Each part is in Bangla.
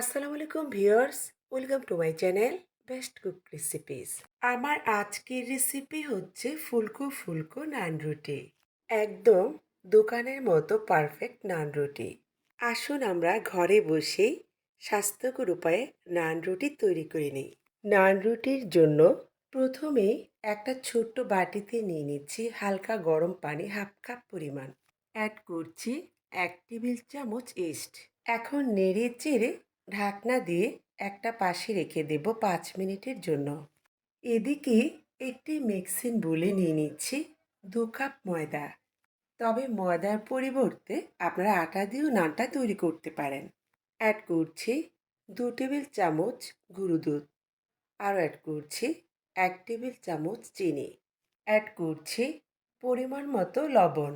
আসসালামু আলাইকুম viewers, welcome to my channel best cook recipes. আমার আজকের রেসিপি হচ্ছে ফুলকো ফুলকো নান রুটি। একদম দোকানের মতো পারফেক্ট নান রুটি। আসুন আমরা ঘরে বসেই স্বাস্থ্যকর উপায়ে নান রুটি তৈরি করে নিই। নান রুটির জন্য প্রথমেই একটা ছোট্ট বাটিতে নিয়ে নিচ্ছি হালকা গরম পানি হাফ কাপ পরিমাণ। অ্যাড করছি এক টেবিল চামচ ইস্ট। এখন নেড়ে চেড়ে ঢাকনা দিয়ে একটা পাশে রেখে দেব পাঁচ মিনিটের জন্য। এদিকে একটি মিক্সিন বলে নিয়ে নিচ্ছি দু কাপ ময়দা। তবে ময়দার পরিবর্তে আপনারা আটা দিয়েও নানটা তৈরি করতে পারেন। অ্যাড করছি দু টেবিল চামচ গুঁড়ো দুধ। আরও অ্যাড করছি এক টেবিল চামচ চিনি। অ্যাড করছি পরিমাণ মতো লবণ।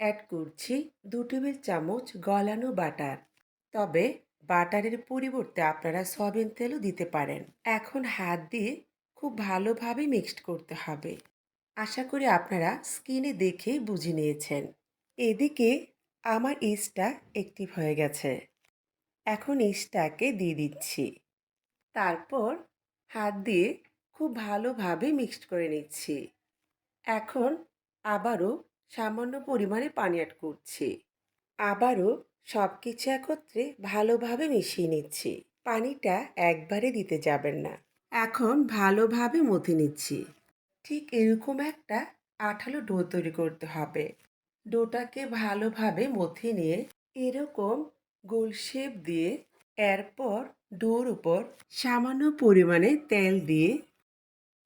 অ্যাড করছি দু টেবিল চামচ গলানো বাটার। তবে বাটারের পরিবর্তে আপনারা সয়াবিন তেলও দিতে পারেন। এখন হাত দিয়ে খুব ভালোভাবে মিক্সড করতে হবে। আশা করি আপনারা স্কিনে দেখে বুঝে নিয়েছেন। এদিকে আমার ইস্টটা অ্যাক্টিভ হয়ে গেছে। এখন ইস্টটাকে দিয়ে দিচ্ছি। তারপর হাত দিয়ে খুব ভালোভাবে মিক্সড করে নিচ্ছি। এখন আবারও সামান্য পরিমাণে পানি অ্যাড করছি। আবারও সব কিছু একত্রে ভালোভাবে মিশিয়ে নিচ্ছি। পানিটা একবারে দিতে যাবেন না। এখন ভালোভাবে মথে নিচ্ছি। ঠিক এরকম একটা আঠালো ডো তৈরি করতে হবে। ডোটাকে ভালোভাবে মথে নিয়ে এরকম গোল শেপ দিয়ে এরপর ডোর উপর সামান্য পরিমাণে তেল দিয়ে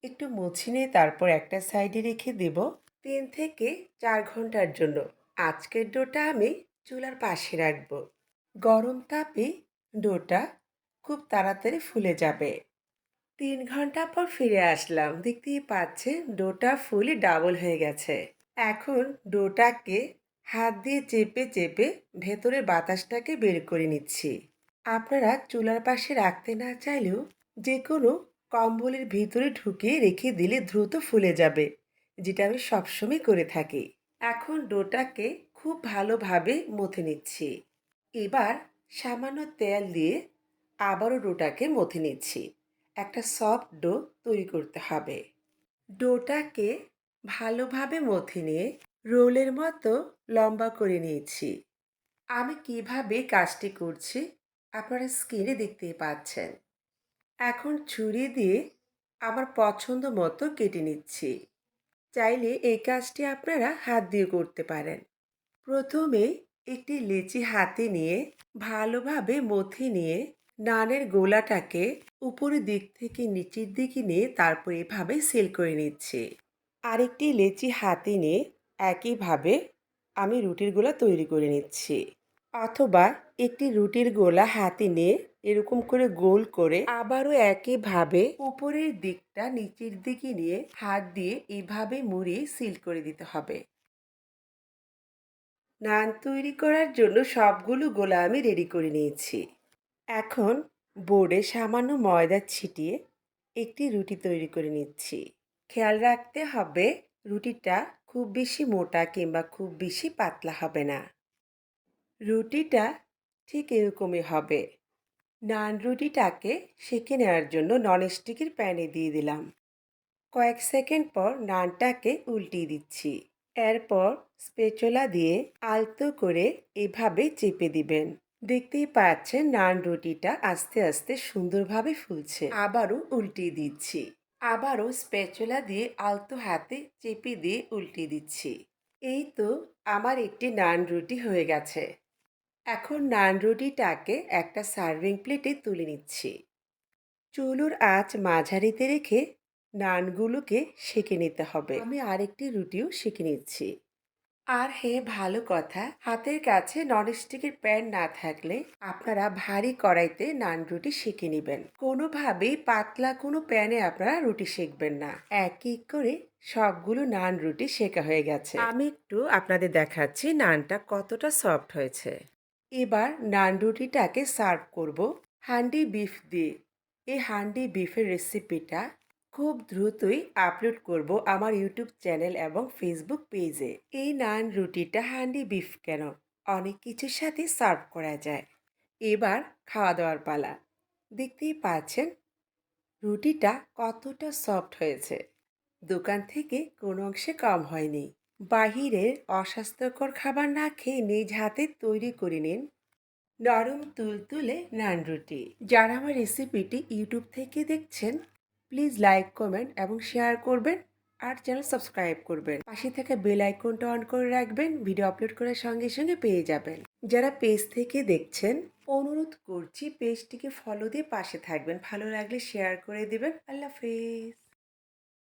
একটু মুছে নিয়ে তারপর একটা সাইডে রেখে দেব তিন থেকে চার ঘণ্টার জন্য। আজকের ডোটা আমি চুলার পাশে রাখব। গরম তাপে ডোটা খুব তাড়াতাড়ি ফুলে যাবে। তিন ঘণ্টা পর ফিরে আসলাম। দেখতেই পাচ্ছেন, ডোটা ফুলে ডাবল হয়ে গেছে। এখন ডোটাকে হাত দিয়ে চেপে চেপে ভেতরের বাতাসটাকে বের করে নিচ্ছি। আপনারা চুলার পাশে রাখতে না চাইলেও যে কোনো কম্বলের ভিতরে ঢুকিয়ে রেখে দিলে দ্রুত ফুলে যাবে, যেটা আমি সবসময় করে থাকি। এখন ডোটাকে খুব ভালোভাবে মথে নিচ্ছি। এবার সামান্য তেল দিয়ে আবারও ডোটাকে মথে নিচ্ছি। একটা সফট ডো তৈরি করতে হবে। ডোটাকে ভালোভাবে মথে নিয়ে রোলের মতো লম্বা করে নিয়েছি। আমি কীভাবে কাজটি করছি আপনারা স্ক্রিনে দেখতে পাচ্ছেন। এখন ছুরি দিয়ে আমার পছন্দ মতো কেটে নিচ্ছি। চাইলে এই কাজটি আপনারা হাত দিয়ে করতে পারেন। প্রথমে একটি লিচি হাতে নিয়ে ভালোভাবে মথে নিয়ে নানের গোলাটাকে উপরের দিক থেকে নিচের দিকে নিয়ে তারপর এভাবে সেল করে নিচ্ছে। আরেকটি লেচি হাতে নিয়ে একইভাবে আমি রুটির গোলা তৈরি করে নিচ্ছি। অথবা একটি রুটির গোলা হাতে নিয়ে এরকম করে গোল করে আবারও একইভাবে উপরের দিকটা নিচের দিকে নিয়ে হাত দিয়ে এভাবে মুড়িয়ে সিল করে দিতে হবে। নান তৈরি করার জন্য সবগুলো গোলা আমি রেডি করে নিয়েছি। এখন বোর্ডে সামান্য ময়দা ছিটিয়ে একটি রুটি তৈরি করে নিচ্ছি। খেয়াল রাখতে হবে রুটিটা খুব বেশি মোটা কিংবা খুব বেশি পাতলা হবে না। রুটিটা ঠিক এরকমই হবে। নান রুটিটাকে সেঁকে নেওয়ার জন্য ননস্টিকের প্যানে দিয়ে দিলাম। কয়েক সেকেন্ড পর নানটাকে উল্টিয়ে দিচ্ছি। এরপর স্পেচলা দিয়ে আলতো করে এভাবে চেপে দিবেন। দেখতেই পাচ্ছেন নান রুটিটা আস্তে আস্তে সুন্দরভাবে ফুলছে। আবারও উল্টিয়ে দিচ্ছি। আবারও স্পেচলা দিয়ে আলতো হাতে চেপে দিয়ে উল্টিয়ে দিচ্ছি। এই তো আমার একটি নান রুটি হয়ে গেছে। এখন নান রুটিটাকে একটা সার্ভিং প্লেটে তুলে নিচ্ছি। চুলুর আঁচ মাঝারিতে রেখে নানগুলোকে সেঁকে নিতে হবে। আমি আরেকটি রুটিও সেঁকে নিচ্ছি। আর হে, ভালো কথা। হাতের কাছে ননস্টিকের প্যান না থাকলে আপনারা ভারী কড়াইতে নান রুটি সেঁকে নেবেন। কোনোভাবেই পাতলা কোনো প্যানে আপনারা রুটি সেঁকবেন না। এক এক করে সবগুলো নান রুটি সেঁকা হয়ে গেছে। আমি একটু আপনাদের দেখাচ্ছি নানটা কতটা সফট হয়েছে। এবার নান রুটিটাকে সার্ভ করব। হান্ডি বিফ দিয়ে। এই হান্ডি বিফের রেসিপিটা খুব দ্রুতই আপলোড করব আমার ইউটিউব চ্যানেল এবং ফেসবুক পেজে এই নান রুটিটা হ্যান্ডি বিফ কেন? অনেক কিছুর সাথে সার্ভ করা যায়। এবার খাওয়া দাওয়ার পালা। দেখতেই পাচ্ছেন, রুটিটা কতটা সফট হয়েছে। দোকান থেকে কোনো অংশে কম হয়নি। বাহিরের অস্বাস্থ্যকর খাবার না খেয়ে নিজ হাতে তৈরি করে নিন নরম তুলতুলে নান রুটি। যারা আমার রেসিপিটি ইউটিউব থেকে দেখছেন প্লিজ লাইক কমেন্ট এবং শেয়ার করবেন আর চ্যানেল সাবস্ক্রাইব করবেন। পাশে থাকা বেল আইকনটা অন করে রাখবেন ভিডিও আপলোড করার সঙ্গে সঙ্গে পেয়ে যাবেন। যারা পেজ থেকে দেখছেন, অনুরোধ করছি পেজটিকে ফলো দিয়ে পাশে থাকবেন। ভালো লাগলে শেয়ার করে দেবেন। আল্লাহ হাফেজ।